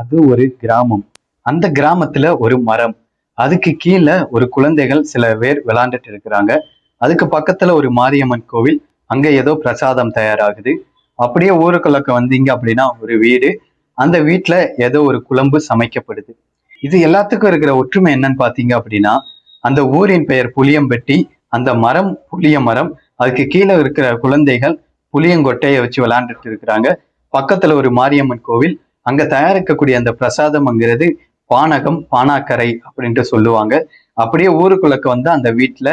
அது ஒரு கிராமம். அந்த கிராமத்துல ஒரு மரம். அதுக்கு கீழே ஒரு குழந்தைகள் சில பேர் விளையாண்டுட்டு இருக்கிறாங்க. அதுக்கு பக்கத்துல ஒரு மாரியம்மன் கோவில். அங்க ஏதோ பிரசாதம் தயாராகுது. அப்படியே ஊருக்குள்ளக்க வந்தீங்க அப்படின்னா ஒரு வீடு. அந்த வீட்டுல ஏதோ ஒரு குழம்பு சமைக்கப்படுது. இது எல்லாத்துக்கும் இருக்கிற ஒற்றுமை என்னன்னு பாத்தீங்க அப்படின்னா அந்த ஊரின் பெயர் புளியம்பட்டி அந்த மரம் புளிய மரம் அதுக்கு கீழே இருக்கிற குழந்தைகள் புளியங்கொட்டையை வச்சு விளையாண்டுட்டு இருக்கிறாங்க. பக்கத்துல ஒரு மாரியம்மன் கோவில் அங்க தயாரிக்கக்கூடிய அந்த பிரசாதம்ங்கிறது பானகம் பானாக்கரை அப்படின்ட்டு சொல்லுவாங்க. அப்படியே ஊருக்குள்ளக்க வந்து அந்த வீட்டுல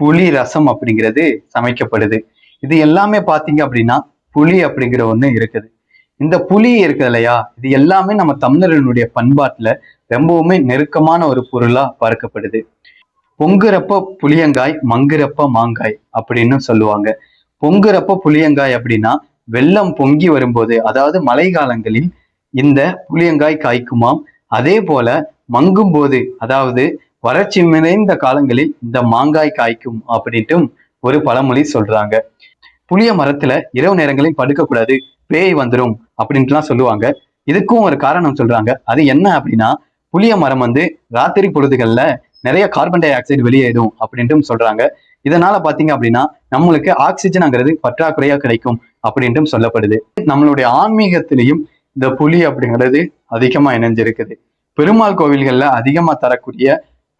புளி ரசம் அப்படிங்கிறது சமைக்கப்படுது. இது எல்லாமே பாத்தீங்க அப்படின்னா புளி அப்படிங்கிற ஒண்ணு இருக்குது. இந்த புளி இருக்குது இல்லையா? இது எல்லாமே நம்ம தமிழர்களுடைய பண்பாட்டுல ரொம்பவுமே நெருக்கமான ஒரு பொருளா பார்க்கப்படுது. பொங்குறப்ப புளியங்காய் மங்குறப்ப மாங்காய் அப்படின்னு சொல்லுவாங்க. பொங்குறப்ப புளியங்காய் அப்படின்னா வெள்ளம் பொங்கி வரும்போது அதாவது மழை காலங்களில் இந்த புளியங்காய் காய்க்குமாம். அதே போல மங்கும் போது அதாவது வறட்சி நிறைந்த காலங்களில் இந்த மாங்காய் காய்க்கும் அப்படின்ட்டும் ஒரு பழமொழி சொல்றாங்க. புளிய மரத்துல இரவு நேரங்களில் படுக்கக்கூடாது பேய் வந்துடும் அப்படின்ட்டுலாம் சொல்லுவாங்க. இதுக்கும் ஒரு காரணம் சொல்றாங்க. அது என்ன அப்படின்னா புளிய மரம் வந்து ராத்திரி பொழுதுகள்ல நிறைய கார்பன் டை ஆக்சைடு வெளியேறும் அப்படின்ட்டும் சொல்றாங்க. இதனால பாத்தீங்க அப்படின்னா நம்மளுக்கு ஆக்சிஜன்ங்கிறது பற்றாக்குறையா கிடைக்கும் அப்படின்ட்டும் சொல்லப்படுது. நம்மளுடைய ஆன்மீகத்திலையும் இந்த புலி அப்படிங்கிறது அதிகமா இணைஞ்சிருக்குது. பெருமாள் கோவில்கள்ல அதிகமா தரக்கூடிய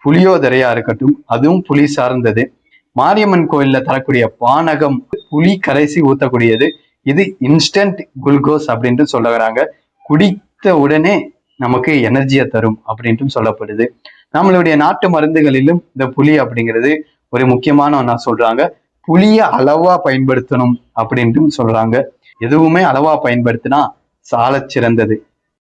புளியோதரையா இருக்கட்டும் அதுவும் புலி சார்ந்தது. மாரியம்மன் கோயில்ல தரக்கூடிய பானகம் புளி கரைசி ஊத்தக்கூடியது. இது இன்ஸ்டன்ட் குளுக்கோஸ் அப்படின்ட்டு சொல்ல வராங்க குடித்த உடனே நமக்கு எனர்ஜியை தரும் அப்படின்ட்டும் சொல்லப்படுது. நம்மளுடைய நாட்டு மருந்துகளிலும் இந்த புளி அப்படிங்கிறது ஒரு முக்கியமான ஒன்றா சொல்றாங்க. புளிய அளவா பயன்படுத்தணும் அப்படின்ட்டும் சொல்றாங்க. எதுவுமே அளவா பயன்படுத்தினா சாலச் சிறந்தது.